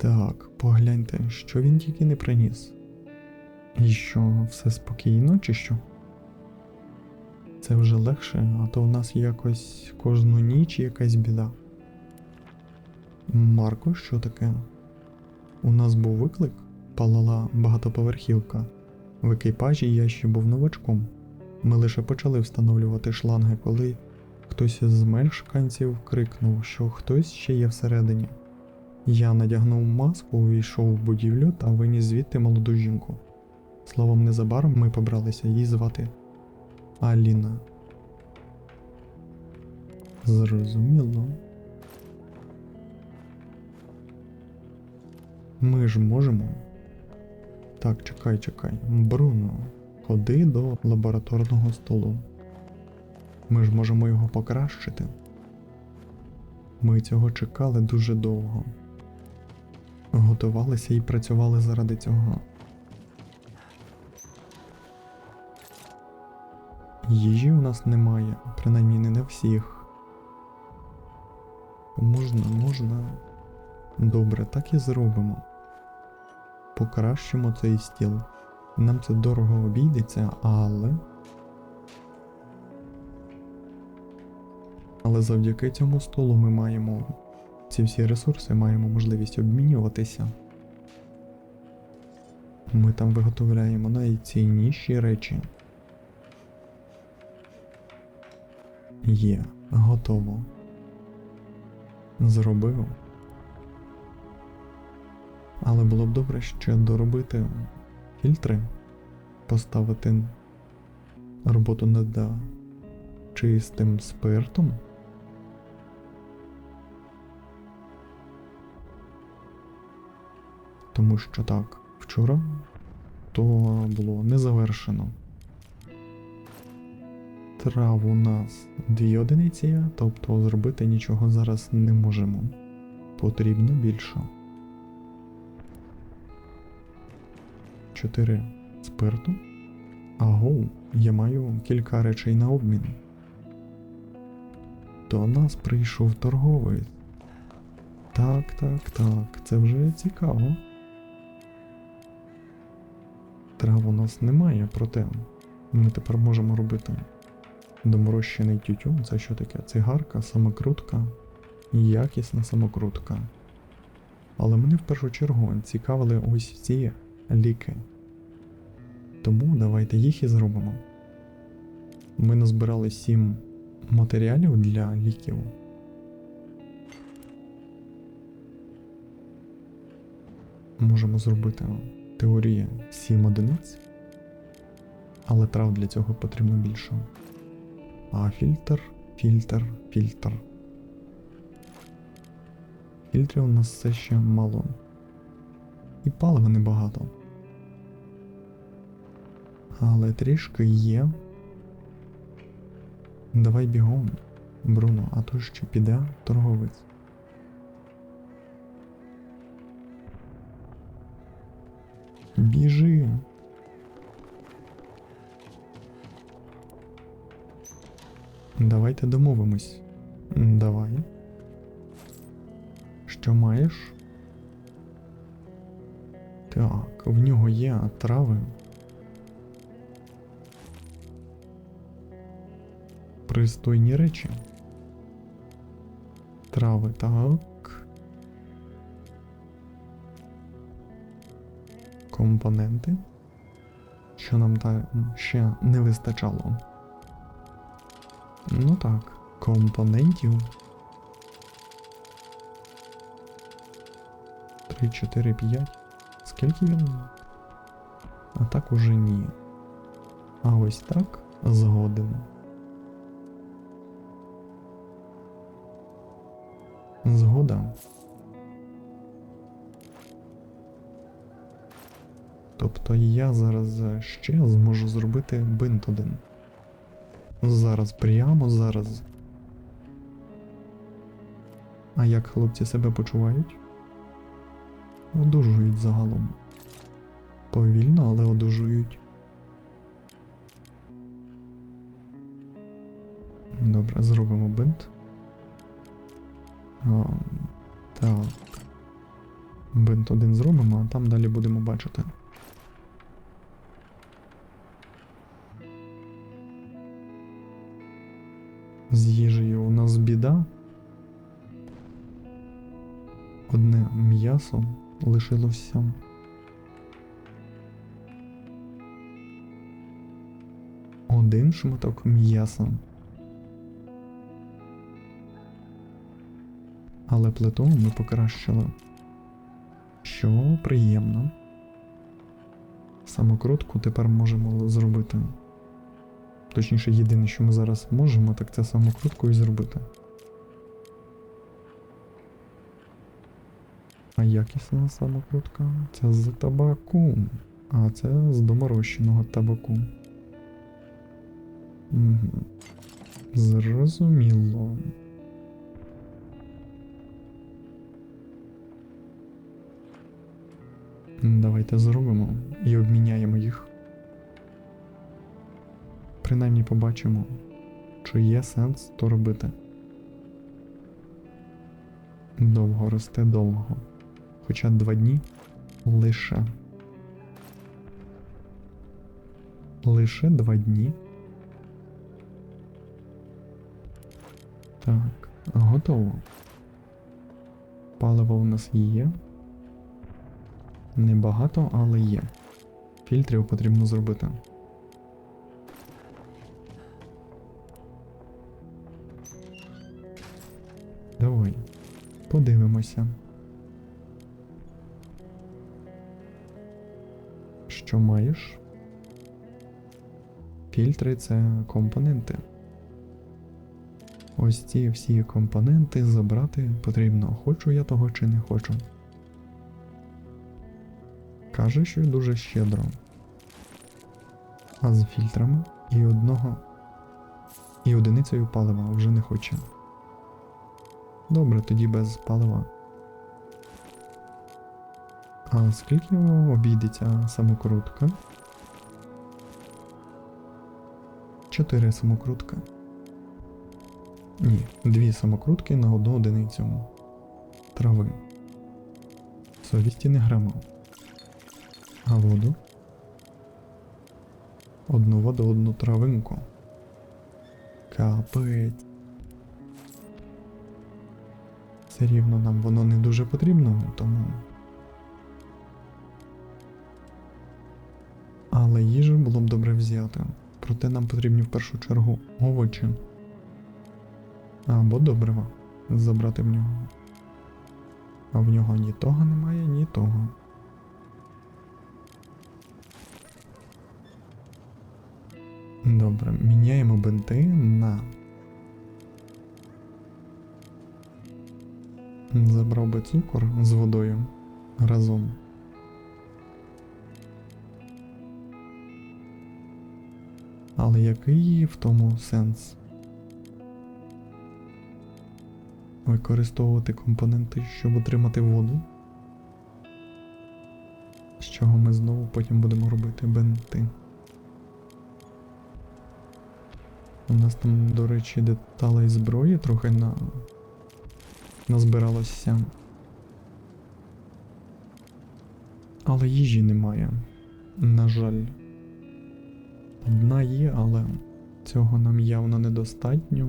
Так, погляньте, що він тільки не приніс. І що, все спокійно, чи що? Це вже легше, а то в нас якось кожну ніч якась біда. Марко, що таке? У нас був виклик, палала багатоповерхівка. В екіпажі я ще був новачком. Ми лише почали встановлювати шланги, коли хтось із мешканців крикнув, що хтось ще є всередині. Я надягнув маску, увійшов в будівлю та виніс звідти молоду жінку. Словом, незабаром ми побралися її звати Аліна. Зрозуміло. Ми ж можемо. Так, чекай, чекай. Бруно, ходи до лабораторного столу. Ми ж можемо його покращити. Ми цього чекали дуже довго. Готувалися і працювали заради цього. Їжі у нас немає, принаймні не на всіх. Можна, можна. Добре, так і зробимо. Покращимо цей стіл. Нам це дорого обійдеться, але. Але завдяки цьому столу ми маємо ці всі ресурси, маємо можливість обмінюватися. Ми там виготовляємо найцінніші речі. Є, готово. Зробив. Але було б добре ще доробити фільтри, поставити роботу над чистим спиртом. Тому що так, вчора то було не завершено. Трав у нас дві одиниці, тобто зробити нічого зараз не можемо. Потрібно більше. 4 спирту. Аго, я маю кілька речей на обмін. До нас прийшов торговець. Так, так, так, це вже цікаво. Трав у нас немає, проте ми тепер можемо робити доморощений тютюн. Це що таке? Цигарка, самокрутка, якісна самокрутка. Але мене в першу чергу цікавили ось ці ліки. Тому давайте їх і зробимо. Ми назбирали 7 матеріалів для ліків. Можемо зробити теорія 7 одиниць, але трав для цього потрібно більше. А фільтр, фільтр, фільтр. Фільтрів у нас все ще мало. І палива небагато. Але трішки є. Давай бігом, Бруно, а то ще піде торговець. Біжи. Давайте домовимось. Давай. Що маєш? Так, в нього є трави. Пристойні речі. Трави, так. Компоненти. Що нам та ще не вистачало. Ну так, компонентів. 3, 4, 5. Скільки він? А так уже ні. А ось так згоден. Згода. Тобто я зараз ще зможу зробити бинт один. Зараз, прямо зараз. А як хлопці себе почувають? Одужують загалом. Повільно, але одужують. Добре, зробимо бинт. А, так. Бинт один зробимо, а там далі будемо бачити. З їжею у нас біда. Одне м'ясо лишилося. Один шматок м'яса. Але плиту ми покращили. Що приємно. Самокрутку тепер можемо зробити. Точніше, єдине, що ми зараз можемо, так це самокрутку і зробити. А якісна самокрутка це з табаку. А це з доморощеного табаку. Угу. Зрозуміло. Давайте зробимо і обміняємо їх. Принаймні побачимо, чи є сенс то робити. Довго росте довго. Хоча два дні лише. Лише два дні. Так, готово. Паливо у нас є. Небагато, але є. Фільтрів потрібно зробити. Давай, подивимося. Що маєш? Фільтри це компоненти. Ось ці всі компоненти забрати потрібно, хочу я того чи не хочу. Каже, що дуже щедро. А з фільтрами і одного. І одиницею палива вже не хоче. Добре, тоді без палива. А скільки обійдеться самокрутка? Чотири самокрутка. Ні, дві самокрутки на одну одиницю трави. Совісті не грама. А воду? Одну воду, одну травинку. Капець. Все рівно нам воно не дуже потрібно, тому. Але їжу було б добре взяти. Проте нам потрібні в першу чергу овочі. Або добрива забрати в нього. А в нього ні того немає, ні того. Добре, міняємо бинти на. Забрав би цукор з водою разом. Але який в тому сенс? Використовувати компоненти, щоб отримати воду? З чого ми знову потім будемо робити бенти. У нас там, до речі, деталей зброї трохи на... назбиралося. Але їжі немає. На жаль. Одна є, але цього нам явно недостатньо.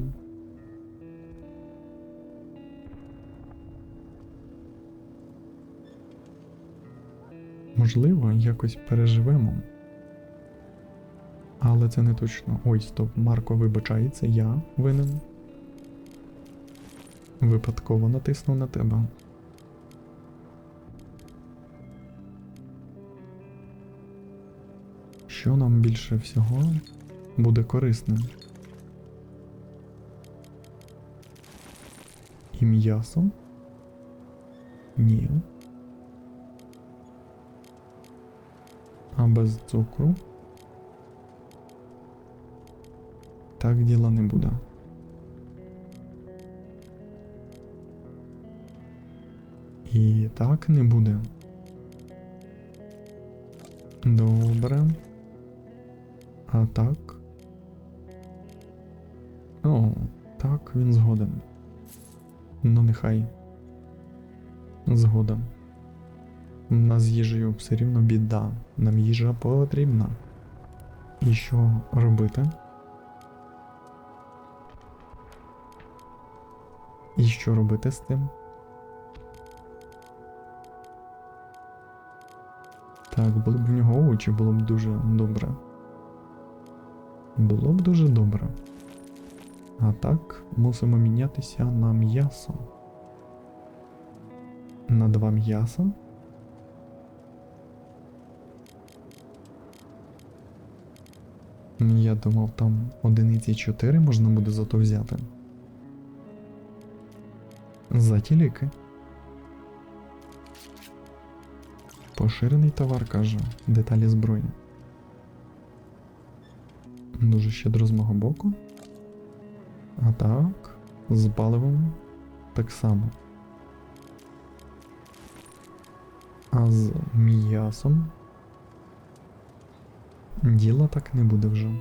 Можливо, якось переживемо. Але це не точно. Ой, стоп, Марко вибачається, я винен. Випадково натиснув на тебе. Що нам більше всього буде корисним? І м'ясо? Ні. А без цукру? Так діла не буде. І так не буде. Добре. А так. О, так, він згоден. Ну нехай. Згоден. У нас з їжею все рівно біда. Нам їжа потрібна. І що робити? І що робити з тим? Так, були в нього очі, було б дуже добре. Було б дуже добре. А так, мусимо мінятися на м'ясо. На два м'яса? Я думав, там одиниці 4 можна буде зато взяти. За ті ліки. Поширений товар каже, деталі зброї. Дуже щедро з мого боку. А так, з паливом так само. А з м'ясом діла так не буде вже.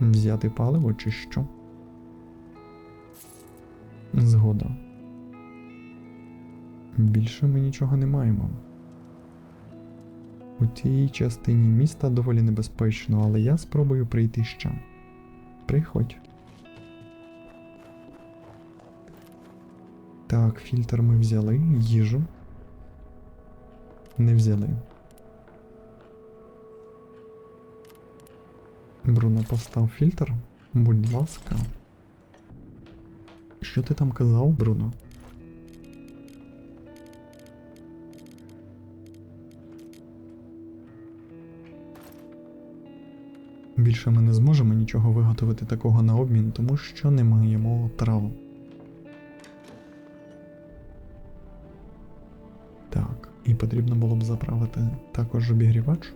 Взяти паливо чи що? Згода. Більше ми нічого не маємо. У тій частині міста доволі небезпечно, але я спробую прийти ще. Приходь. Так, фільтр ми взяли, їжу. Не взяли. Бруно постав фільтр. Будь ласка. Що ти там казав, Бруно? Більше ми не зможемо нічого виготовити такого на обмін, тому що не маємо трав. Так, і потрібно було б заправити також обігрівач.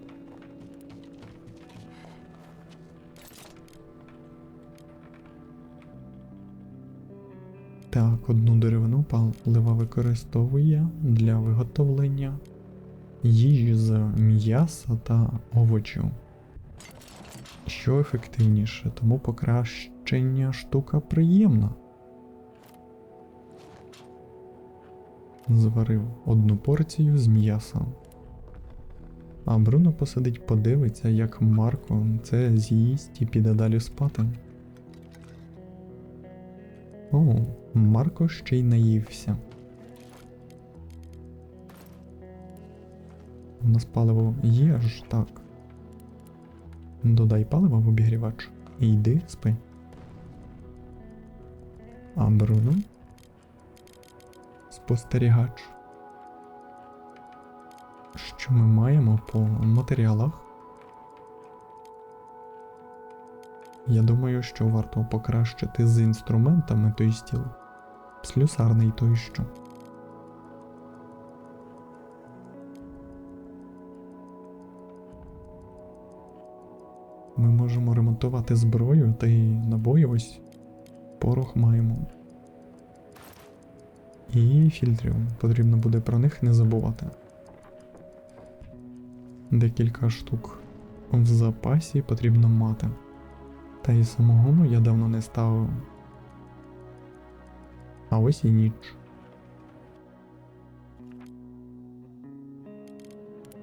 Деревину використовує для виготовлення їжі з м'яса та овочів. Що ефективніше, тому покращення штука приємна. Зварив одну порцію з м'яса. А Бруно посидить, подивиться, як Марко це з'їсть і піде далі спати. О, Марко ще й наївся. У нас паливо є ж так. Додай паливо в обігрівач і йди спи. А Бруно? Спостерігач. Що ми маємо по матеріалах? Я думаю, що варто покращити з інструментами той стіл. Слюсарний той що. Ми можемо ремонтувати зброю та й набої ось порох маємо. І фільтрів. Потрібно буде про них не забувати. Декілька штук в запасі потрібно мати. Та й самогону я давно не ставив. А ось і ніч.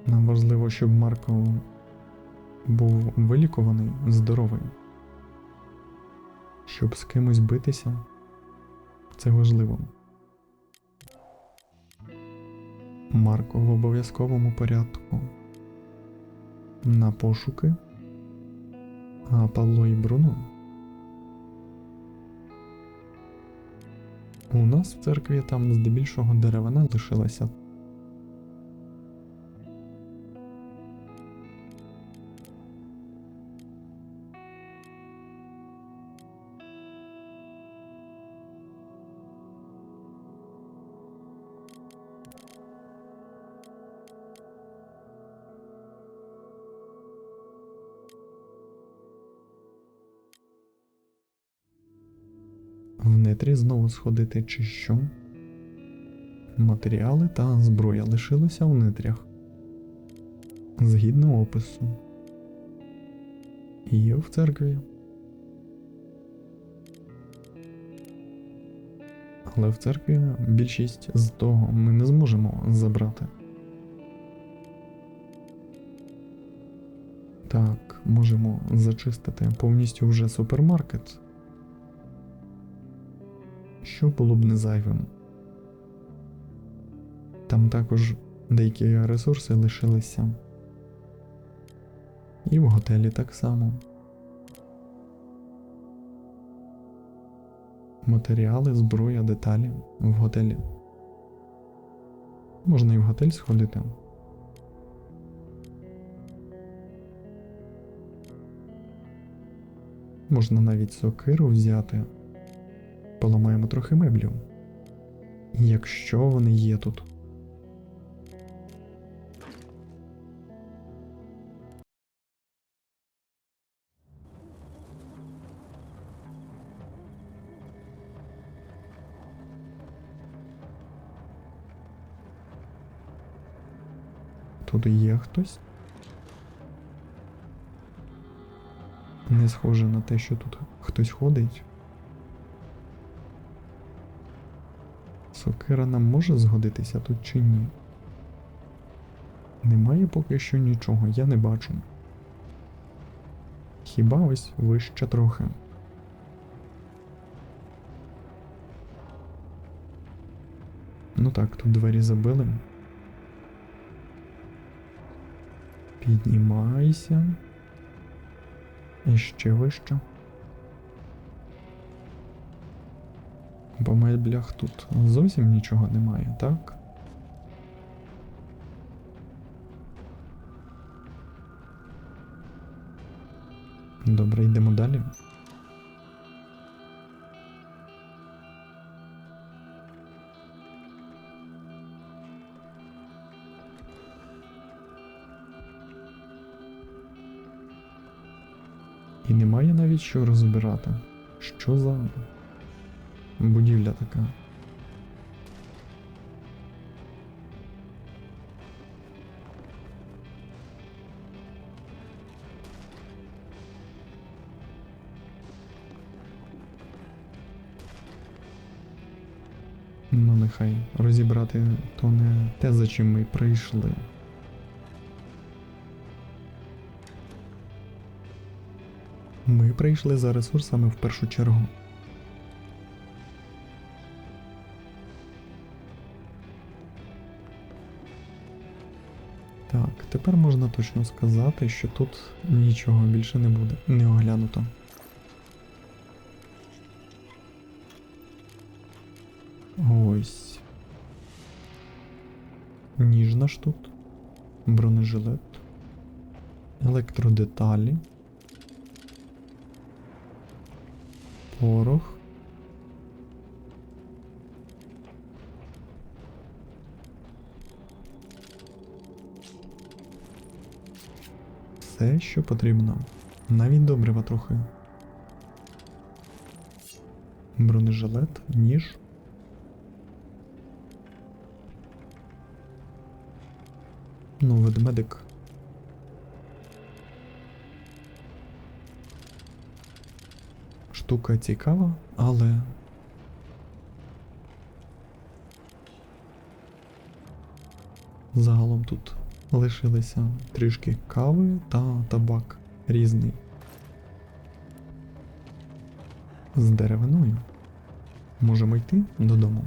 Нам важливо, щоб Марко був вилікуваний, здоровий. Щоб з кимось битися, це важливо. Марко в обов'язковому порядку. На пошуки. Павло і Бруно. У нас в церкві там здебільшого деревина лишилася. Сходити чи що? Матеріали та зброя лишилися в нетрях. Згідно опису. І в церкві. Але в церкві більшість з того ми не зможемо забрати. Так, можемо зачистити повністю вже супермаркет. Що було б не зайвим. Там також деякі ресурси лишилися. І в готелі так само. Матеріали, зброя, деталі в готелі. Можна і в готель сходити. Можна навіть сокиру взяти. Поламаємо трохи меблів. Якщо вони є тут. Тут є хтось. Не схоже на те, що тут хтось ходить. Сокира нам може згодитися тут чи ні? Немає поки що нічого, я не бачу. Хіба ось вище трохи. Ну так, тут двері забили. Піднімайся. І ще вище. По меблях тут зовсім нічого немає, так? Добре, йдемо далі. І немає навіть що розбирати. Що за будівля така? Ну, нехай розібрати то не те, за чим ми прийшли. Ми прийшли за ресурсами в першу чергу. Тепер можна точно сказати, що тут нічого більше не буде, не оглянуто. Ось. Ніж наш тут. Бронежилет. Електродеталі. Порох. Все, що потрібно. Навіть добрива трохи. Бронежилет, ніж. Ну, ведмедик. Штука цікава, але. Загалом тут лишилися трішки кави та табак різний. З деревиною. Можемо йти додому.